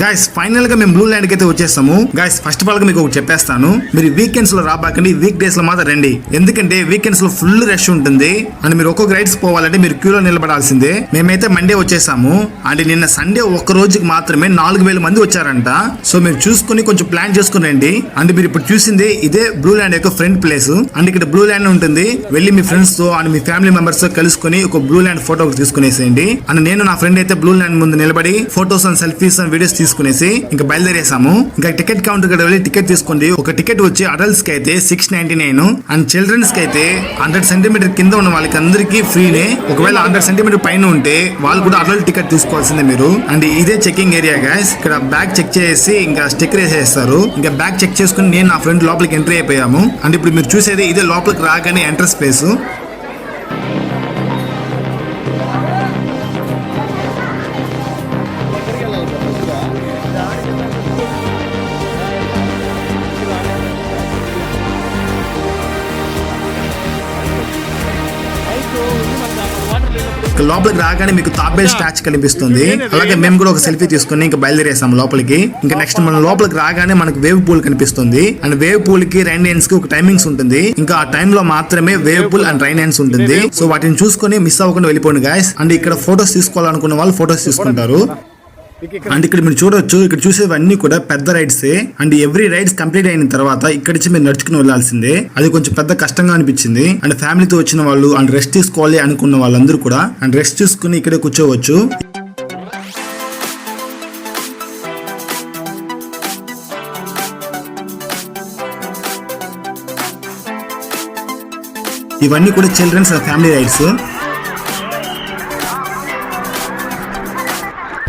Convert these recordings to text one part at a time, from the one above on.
Guys ఫైనల్గా మేము blue ల్యాండ్కి అయితే వచ్చేస్తాము. గాయస్ ఫస్ట్ ఆఫ్ ఆల్గా మీకు ఒకటి చెప్పేస్తాను. మీరు వీకెండ్స్లో రాబాకండి వీక్ డేస్లో మాత్రం రండి. ఎందుకంటే వీకెండ్స్లో ఫుల్ రష్ ఉంటుంది. అండ్ మీరు ఒక్కొక్క రైడ్స్ పోవాలంటే మీరు క్యూలో నిలబడాల్సిందే. మేమైతే మండే వచ్చేసాము. అండ్ నిన్న సండే ఒక్క రోజుకి మాత్రమే నాలుగు వేల మంది వచ్చారంట. సో మీరు చూసుకుని కొంచెం ప్లాన్ చేసుకుని రండి. అండ్ మీరు ఇప్పుడు చూసింది ఇదే బ్లూ ల్యాండ్ యొక్క ఫ్రంట్ ప్లేస్ అండ్ ఇక్కడ బ్లూ ల్యాండ్ ఉంటుంది. వెళ్ళి మీ ఫ్రెండ్స్తో అండ్ మీ ఫ్యామిలీ మెంబర్స్తో కలుసుకొని ఒక బ్లూ ల్యాండ్ ఫోటో తీసుకునేసేయండి. అండ్ నేను నా ఫ్రెండ్ అయితే బ్లూ ల్యాండ్ ముందు నిలబడి photos and selfies and videos తీసుకునేసి ఇంకా బయలుదేరేసాము ఇంకా టికెట్ కౌంటర్ కదా వెళ్ళి టికెట్ తీసుకోండి ఒక టికెట్ వచ్చి అడల్ట్స్కి అయితే సిక్స్ నైన్టీ నైన్ అండ్ చిల్డ్రన్స్కి అయితే హండ్రెడ్ సెంటీమీటర్ కింద ఉన్న వాళ్ళకి అందరికీ ఫ్రీనే. ఒకవేళ హండ్రెడ్ సెంటీమీటర్ పైన ఉంటే వాళ్ళు కూడా అడల్ట్ టికెట్ తీసుకోవాల్సిందే మీరు. అండ్ ఇదే చెకింగ్ ఏరియా గైస్ ఇక్కడ బ్యాగ్ చెక్ చేసి ఇంకా స్టిక్కర్ వేసేస్తారు. ఇంకా బ్యాగ్ చెక్ చేసుకుని నేను నా ఫ్రెండ్ లోపలికి ఎంట్రీ అయిపోయాము. అండ్ ఇప్పుడు మీరు చూసేది ఇదే లోపలికి రాగానే ఎంట్రన్స్ ప్లేస్. ఇక లోపలికి రాగానే మీకు తాబేల్ స్టాచ్ కనిపిస్తుంది. అలాగే మేము కూడా ఒక సెల్ఫీ తీసుకుని ఇంకా బయలుదేరేసాం లోపలికి. ఇంకా నెక్స్ట్ మనం లోపలికి రాగానే మనకు వేవ్ పూల్ కనిపిస్తుంది. అండ్ వేవ్ పూల్కి రైన్కి ఒక టైమింగ్స్ ఉంటుంది. ఇంకా ఆ టైం లో మాత్రమే వేవ్ పూల్ అండ్ రైన్ ఉంటుంది. సో వాటిని చూసుకొని మిస్ అవ్వకుండా వెళ్ళిపోండి గాయస్ అండ్ ఇక్కడ ఫోటోస్ తీసుకోవాలనుకున్న వాళ్ళు ఫోటోస్ తీసుకుంటారు. అండ్ ఇక్కడ మీరు చూడొచ్చు ఇక్కడ చూసేవన్నీ కూడా పెద్ద rides and every rides complete అయిన తర్వాత ఇక్కడ నుంచి మీరు నడుచుకుని వెళ్ళాల్సిందే. అది కొంచెం పెద్ద కష్టంగా అనిపించింది. అండ్ ఫ్యామిలీతో వచ్చిన వాళ్ళు అండ్ రెస్ట్ తీసుకోవాలి అనుకున్న వాళ్ళందరూ కూడా అండ్ రెస్ట్ తీసుకుని ఇక్కడే కూర్చోవచ్చు. ఇవన్నీ కూడా childrens family rides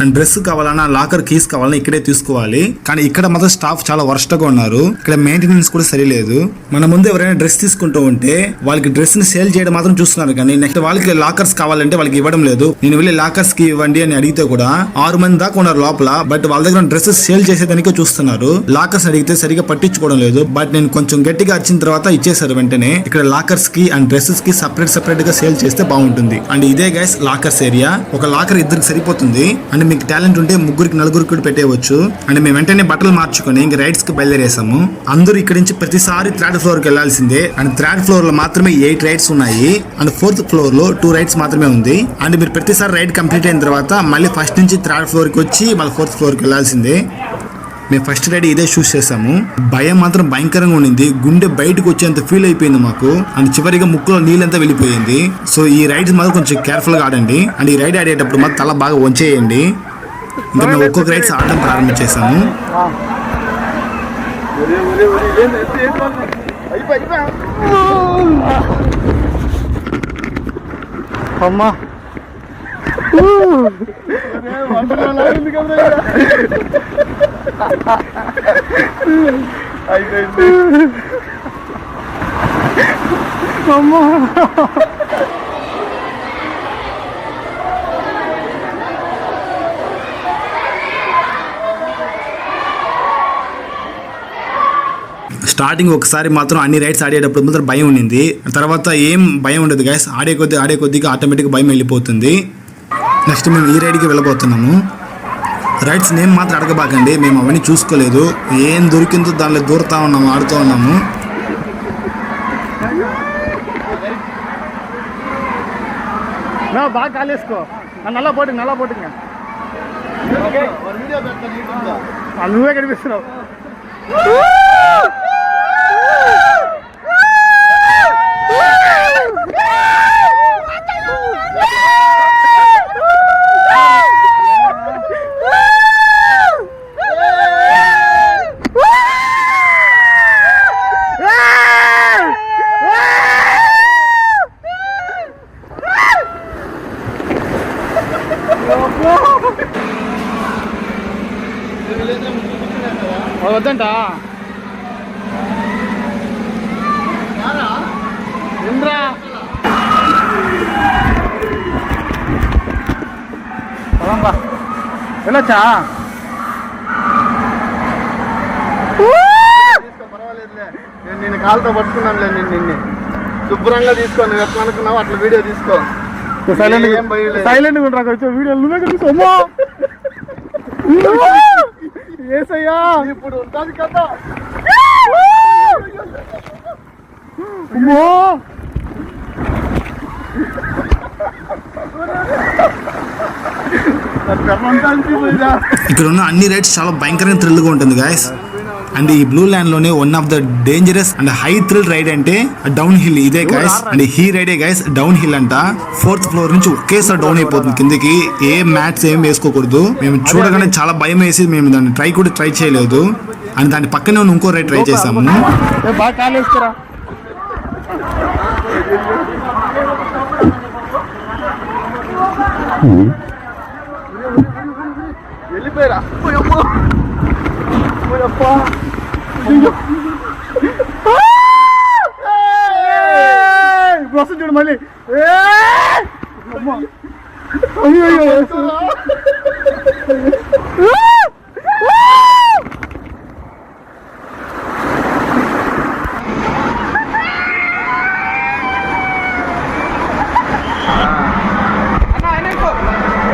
and dress కావాలన్నా లాకర్ కీస్ కావాలన్నా ఇక్కడే తీసుకోవాలి. కానీ ఇక్కడ మాత్రం స్టాఫ్ చాలా వరస్ట్గా గా ఉన్నారు. ఇక్కడ మెయింటెనెన్స్ కూడా సరిలేదు. మన ముందు ఎవరైనా డ్రెస్ తీసుకుంటూ ఉంటే వాళ్ళకి డ్రెస్ని సేల్ చేయడం మాత్రం చూస్తున్నారు. కానీ నెక్స్ట్ వాళ్ళకి లాకర్స్ కావాలంటే వాళ్ళకి ఇవ్వడం లేదు. నేను వెళ్ళి లాకర్స్కి ఇవ్వండి అని అడిగితే కూడా ఆరు మంది దాకా ఉన్నారు లోపల. బట్ వాళ్ళ దగ్గర డ్రెస్సెస్ సేల్ చేసేదానికి చూస్తున్నారు. లాకర్స్ అడిగితే సరిగా పట్టించుకోవడం లేదు. బట్ నేను కొంచెం గట్టిగా వచ్చిన తర్వాత ఇచ్చేసారు వెంటనే. ఇక్కడ లాకర్స్కి అండ్ డ్రెస్సెస్కి సపరేట్ సపరేట్గా సేల్ చేస్తే బాగుంటుంది. అండ్ ఇదే గైస్ లాకర్స్ ఏరియా ఒక లాకర్ ఇద్దరికి సరిపోతుంది. అండ్ మీకు టాలెంట్ ఉంటే ముగ్గురికి నలుగురికి కూడా పెట్టేయవచ్చు. అండ్ మేము వెంటనే బట్టలు మార్చుకొని ఇంక రైడ్స్కి బయలుదేరేసాము. అందరూ ఇక్కడ నుంచి ప్రతిసారి థర్డ్ ఫ్లోర్కి వెళ్ళాల్సిందే అండ్ థర్డ్ ఫ్లోర్లో మాత్రమే ఎయిట్ రైడ్స్ ఉన్నాయి. అండ్ ఫోర్త్ ఫ్లోర్లో టూ రైడ్స్ మాత్రమే ఉంది. అండ్ మీరు ప్రతిసారి రైడ్ కంప్లీట్ అయిన తర్వాత మళ్ళీ ఫస్ట్ నుంచి థర్డ్ ఫ్లోర్కి వచ్చి మళ్ళీ ఫోర్త్ ఫ్లోర్కి వెళ్ళాల్సిందే మేము ఫస్ట్ రైడ్ ఇదే చూస్ చేసాము భయం మాత్రం భయంకరంగా ఉండింది. గుండె బయటకు వచ్చేంత ఫీల్ అయిపోయింది మాకు. అండ్ చివరిగా ముక్కులో నీళ్ళంతా వెళ్ళిపోయింది. సో ఈ రైడ్స్ మాత్రం కొంచెం కేర్ఫుల్గా ఆడండి. అండ్ ఈ రైడ్ ఆడేటప్పుడు మాకు తల బాగా వంచేయండి. ఇంకా మేము ఒక్కొక్క రైడ్స్ ఆడడం ప్రారంభించేసాము అమ్మా. స్టార్టింగ్ ఒకసారి మాత్రం అన్ని రైడ్స్ ఆడేటప్పుడు మాత్రం భయం ఉండింది. తర్వాత ఏం భయం ఉండదు గ్యాస్ ఆడే కొద్ది ఆడే కొద్దిగా ఆటోమేటిక్ భయం వెళ్ళిపోతుంది. నెక్స్ట్ మేము ఈ రైడ్కి వెళ్ళబోతున్నాము. రైడ్స్ నేమ్ మాత్రం అడగబాకండి మేము అవన్నీ చూసుకోలేదు. ఏం దొరికిందో దానిలో దూరుతా ఉన్నాము ఆడుతూ ఉన్నాము. నా బాగా కాలేసుకో. నల్ల పోటీ నల్ల పోటీగా నువ్వే కనిపిస్తున్నావు. వద్దంట? ఇంద్రా? పొలంబా వెళ్ళొచ్చా? పర్వాలేదులే. నేను నిన్ను కాలుతో పట్టుకున్నానులే నేను నిన్ను. శుభ్రంగా తీసుకో నువ్వు ఎట్లా అనుకున్నావు అట్లా వీడియో తీసుకో. సైలెంట్. సైలెంట్ ఉంటా కొంచెం వీడియోలు నువ్వే కనిపిస్తావు అమ్మా! అయ్యా ఇప్పుడు ఉంటుంది కదా. అమ్మో! పెర్మంటానికి పోయినా ఇక్కడ ఉన్న అన్ని రైడ్స్ చాలా భయంకరంగా థ్రిల్గా ఉంటుంది గాయస్ అండ్ ఈ Blue ల్యాండ్లోనే one of the dangerous and high thrill ride అంటే డౌన్ హిల్ ఇదే గైస్ అండ్ హీ రైడే గైస్ డౌన్ హిల్ అంట. ఫోర్త్ ఫ్లోర్ నుంచి ఒకేసారి డౌన్ అయిపోతుంది. కిందకి ఏ మ్యాట్స్ ఏం వేసుకోకూడదు. మేము చూడగానే చాలా భయం వేసి మేము దాన్ని ట్రై కూడా ట్రై చేయలేదు. అండ్ దాని పక్కనే ఉన్న ఇంకో రైడ్ ట్రై చేసాము వెళ్ళిపోయారా. చూడు మళ్ళీ ఏయ్! అమ్మా. అయ్యో, అయ్యో, వేస్తున్నా.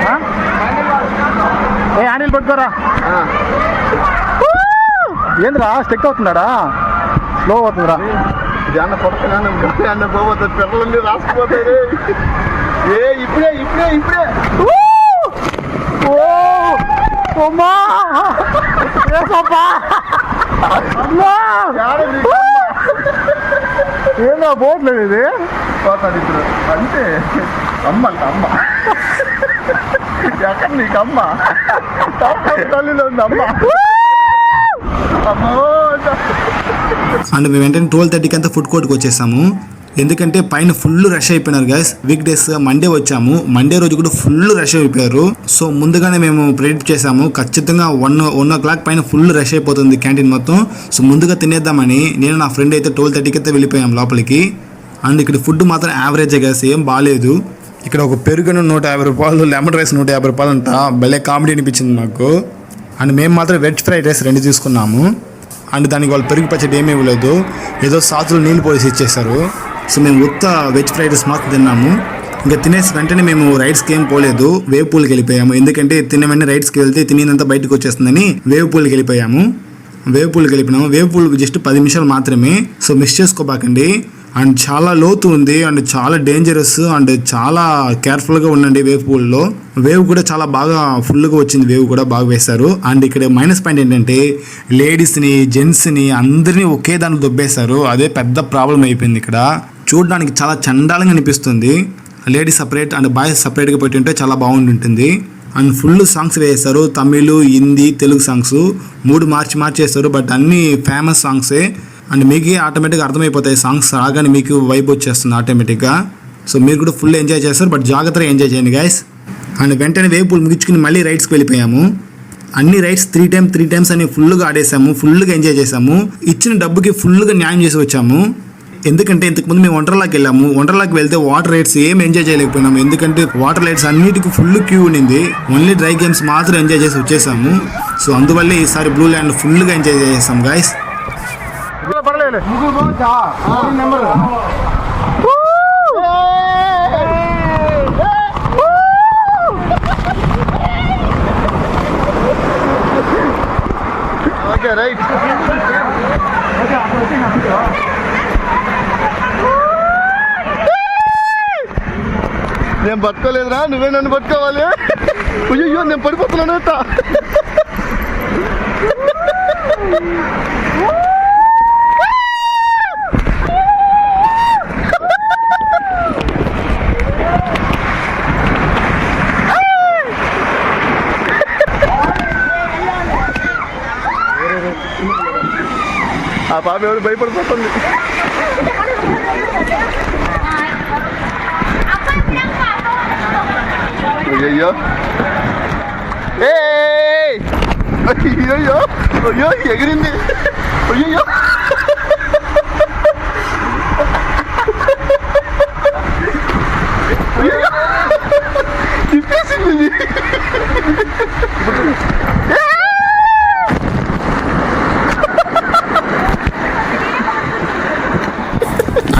ఆ? ఏ ఆనిల్ పట్టుకోరా ఏంద్రా స్టెక్ అవుతున్నాడా? స్లో అవుతుందిరా. ఇది అన్న పోతుంది పిల్లలన్నీ రాసుకుపోతాయి ఏ ఇప్పుడే ఇప్పుడే ఇప్పుడే. ఏందా పోట్లేదు ఇది? పోతాడు ఇప్పుడు. అంటే అమ్మ అంట అమ్మ. ఎక్కడ నీకు అమ్మ తల్లిలో ఉంది అమ్మో అండ్ మేము వెంటనే ట్వెల్వ్ థర్టీకి అంతా ఫుడ్ కోర్ట్కి వచ్చేసాము. ఎందుకంటే పైన ఫుల్ రష్ అయిపోయినారు గైస్ వీక్ డేస్ మండే వచ్చాము. మండే రోజు కూడా ఫుల్ రష్ అయిపోయారు. సో ముందుగానే మేము ప్రిడిక్ట్ చేసాము. ఖచ్చితంగా వన్ వన్ ఓ క్లాక్ పైన ఫుల్ రష్ అయిపోతుంది క్యాంటీన్ మొత్తం. సో ముందుగా తినేద్దామని నేను నా ఫ్రెండ్ అయితే ట్వెల్వ్ థర్టీకి అయితే వెళ్ళిపోయాం లోపలికి. అండ్ ఇక్కడ ఫుడ్ మాత్రం యావరేజ్ గైస్ ఏం బాగాలేదు ఇక్కడ ఒక పెరుగును నూట యాభై రూపాయలు లెమన్ రైస్ నూట యాభై రూపాయలు అంట. భలే కామెడీ అనిపించింది మాకు. అండ్ మేము మాత్రం వెజ్ ఫ్రైడ్ రైస్ రెండు తీసుకున్నాము. అండ్ దానికి వాళ్ళు పెరుగు పచ్చడి ఏమీ ఇవ్వలేదు. ఏదో సాతులు నీళ్ళు పోసి ఇచ్చేసారు సో మేము ఉత్త వెజ్ ఫ్రైడ్ రైస్ మాత్రం తిన్నాము. ఇంకా తినేసి వెంటనే మేము రైడ్స్కి ఏం పోలేదు. వేవ్ పూల్కి వెళ్ళిపోయాము. ఎందుకంటే తిన్న వెంటనే రైడ్స్కి వెళ్తే తినేదంతా బయటకు వచ్చేస్తుందని వేవ్ పూల్కి వెళ్ళిపోయాము. వేవ్ పూల్కి వెళ్ళిపోయినాము. వేవ్ పూల్ జస్ట్ పది నిమిషాలు మాత్రమే. So miss చేసుకోబాకండి. అండ్ చాలా లోతు ఉంది అండ్ చాలా డేంజరస్ అండ్ చాలా కేర్ఫుల్గా ఉండండి వేవ్ పూల్లో వేవ్ కూడా చాలా బాగా ఫుల్గా వచ్చింది వేవ్ కూడా బాగా వేశారు. అండ్ ఇక్కడ మైనస్ పాయింట్ ఏంటంటే లేడీస్ని జెంట్స్ని అందరినీ ఒకే దాన్ని దొబ్బేశారు. అదే పెద్ద ప్రాబ్లం అయిపోయింది ఇక్కడ. చూడడానికి చాలా చండాలంగా అనిపిస్తుంది. లేడీస్ సపరేట్ అండ్ బాయ్స్ సపరేట్గా పెట్టి ఉంటే చాలా బాగుంటుంది అండ్ ఫుల్ సాంగ్స్ వేశారు తమిళ్ హిందీ తెలుగు సాంగ్స్ మూడు మార్చి మార్చి వేస్తారు బట్ అన్ని ఫేమస్ సాంగ్సే అండ్ మీకు ఆటోమేటిక్గా అర్థమైపోతాయి సాంగ్స్ రాగానే మీకు వైబ్ వచ్చేస్తుంది ఆటోమేటిక్గా. సో మీరు కూడా ఫుల్ ఎంజాయ్ చేస్తారు బట్ జాగ్రత్తగా ఎంజాయ్ చేయండి గైస్ అండ్ వెంటనే వేపులు ముగించుకుని మళ్ళీ రైడ్స్కి వెళ్ళిపోయాము. అన్ని rides three time three times అని ఫుల్గా ఆడేసాము ఫుల్గా ఎంజాయ్ చేసాము. ఇచ్చిన డబ్బుకి ఫుల్గా న్యాయం చేసి వచ్చాము. ఎందుకంటే ఇంతకుముందు మేము వండర్లాకి వెళ్ళాము. వండర్లాకి వెళ్తే వాటర్ రైడ్స్ ఏం ఎంజాయ్ చేయలేకపోయినాము. ఎందుకంటే వాటర్ రైడ్స్ అన్నిటికీ ఫుల్ క్యూ ఉండింది. ఓన్లీ డ్రై గేమ్స్ మాత్రం ఎంజాయ్ చేసి వచ్చేసాము. సో అందువల్లే ఈసారి బ్లూ ల్యాండ్ ఫుల్గా ఎంజాయ్ చేసాం గాయస్ లేదు ముగ్గురు పోవచ్చా నెంబర్. Okay right. నేను పట్టుకోలేదురా నువ్వే నన్ను పట్టుకోవాలి అయ్యో నేను పడిపోతున్నాను ఆ పాప ఎవరు భయపడిపోతుంది అయ్యో ఏయ్! అయ్యయ్యో అయ్యో ఎగిరింది అయ్యో తిప్పేసింది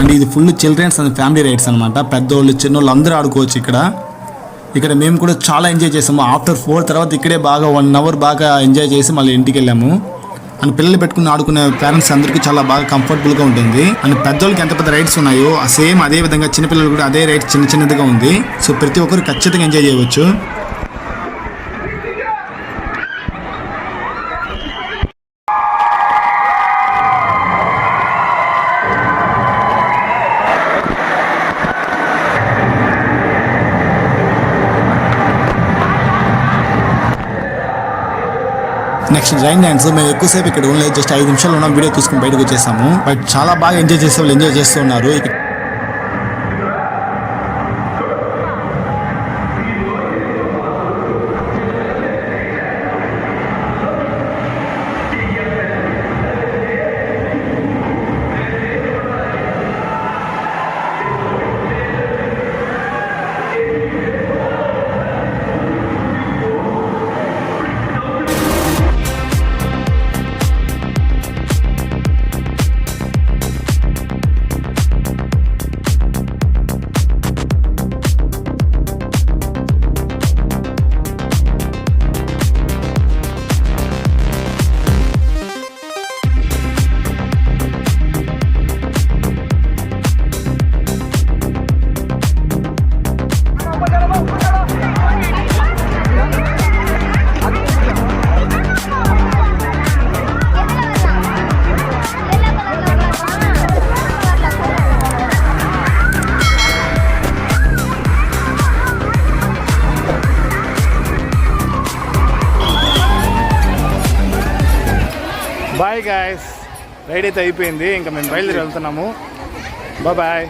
అండ్ ఇది full childrens and family rides అనమాట పెద్దోళ్ళు చిన్నోళ్ళు అందరూ ఆడుకోవచ్చు ఇక్కడ. ఇక్కడ మేము కూడా చాలా ఎంజాయ్ చేసాము. ఆఫ్టర్ ఫోర్ తర్వాత ఇక్కడే బాగా వన్ అవర్ బాగా ఎంజాయ్ చేసి మళ్ళీ ఇంటికి వెళ్ళాము. అండ్ పిల్లలు పెట్టుకుని ఆడుకునే పేరెంట్స్ అందరికీ చాలా బాగా కంఫర్టబుల్గా ఉంటుంది. అండ్ పెద్దోళ్ళకి ఎంత పెద్ద రైడ్స్ ఉన్నాయో సేమ్ అదే విధంగా చిన్నపిల్లలు కూడా అదే రైడ్స్ చిన్న చిన్నదిగా ఉంది. సో ప్రతి ఒక్కరు ఖచ్చితంగా ఎంజాయ్ చేయవచ్చు. నెక్స్ట్ రైన్ డాన్స్ మేము ఎక్కువసేపు ఇక్కడ ఉండలేదు జస్ట్ ఐదు నిమిషాలు ఉన్న. వీడియో తీసుకుని బయటకు వచ్చేసాము. బట్ చాలా బాగా ఎంజాయ్ చేసే వాళ్ళు ఎంజాయ్ చేస్తున్నారు ఉన్నారు గాయస్ రైడ్ అయితే అయిపోయింది. ఇంకా మేము బయలుదేరి వెళ్తున్నాము. బాయ్